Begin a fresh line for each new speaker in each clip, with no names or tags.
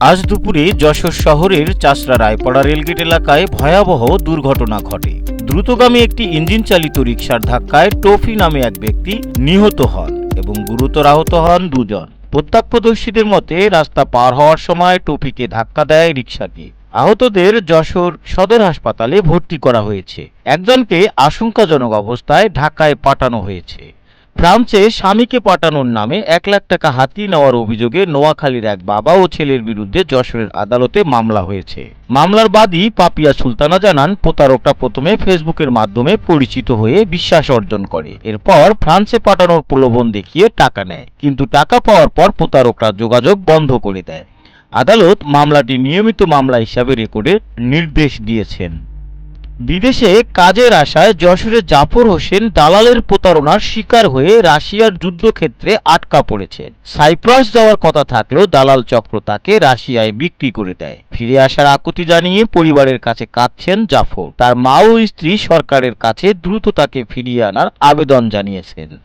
আজ দুপুরে যশোর শহরের চাষরা রায়পাড়া রেলগেট এলাকায় ভয়াবহ দুর্ঘটনা ঘটে। দ্রুতগামী একটি ইঞ্জিন চালিত রিকশার ধাক্কায় টফি নামে এক ব্যক্তি নিহত হন এবং গুরুতর আহত হন দুজন। প্রত্যক্ষদর্শীদের মতে, রাস্তা পার হওয়ার সময় টফিকে ধাক্কা দেয় রিকশাটি। আহতদের যশোর সদর হাসপাতালে ভর্তি করা হয়েছে। একজনকে আশঙ্কাজনক অবস্থায় ঢাকায় পাঠানো হয়েছে। ফ্রান্সে স্বামীকে পাঠানোর নামে এক লাখ টাকা হাতিয়ে নেওয়ার অভিযোগে নোয়াখালীর এক বাবা ও ছেলের বিরুদ্ধে যশোরের আদালতে মামলা হয়েছে। মামলার বাদী পাপিয়া সুলতানা জানান, প্রতারকটা প্রথমে ফেসবুকের মাধ্যমে পরিচিত হয়ে বিশ্বাস অর্জন করে। এরপর ফ্রান্সে পাঠানোর প্রলোভন দেখিয়ে টাকা নেয়। কিন্তু টাকা পাওয়ার পর প্রতারকরা যোগাযোগ বন্ধ করে দেয়। আদালত মামলাটি নিয়মিত মামলা হিসাবে রেকর্ডের নির্দেশ দিয়েছেন। বিদেশে কাজের আশায় যশোরে জাফর হোসেন দালালের প্রতারণার শিকার হয়ে রাশিয়ার যুদ্ধক্ষেত্রে আটকা পড়েছেন। সাইপ্রাস যাওয়ার কথা থাকলেও দালাল চক্র তাকে রাশিয়ায় বিক্রি করে দেয়। ফিরে আসার আকুতি জানিয়ে পরিবারের কাছে কাঁদছেন জাফর। তার মা ও স্ত্রী সরকারের কাছে দ্রুত তাকে ফিরিয়ে আনার আবেদন জানিয়েছেন।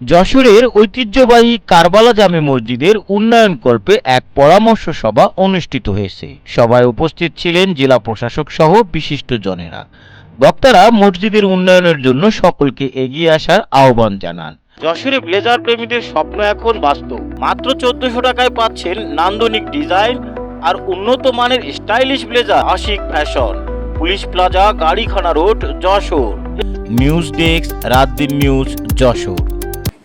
যশোরের ঐতিহ্যবাহী কারবালা জামে মসজিদের উন্নয়ন কল্পে এক পরামর্শ সভা অনুষ্ঠিত হয়েছে। সভায় উপস্থিত ছিলেন জেলা প্রশাসক সহ বিশিষ্ট জনেরা। বক্তারা মসজিদের উন্নয়নের জন্য সকলকে এগিয়ে আসার আহ্বান জানান। যশোরে ব্লেজার প্রেমীদের স্বপ্ন এখন বাস্তব। মাত্র চোদ্দশো টাকায় পাচ্ছেন নান্দনিক ডিজাইন আর উন্নত মানের stylish blazer Ashik fashion. Police plaza Garikhana road Jessore. News desk Raat Din news Jessore.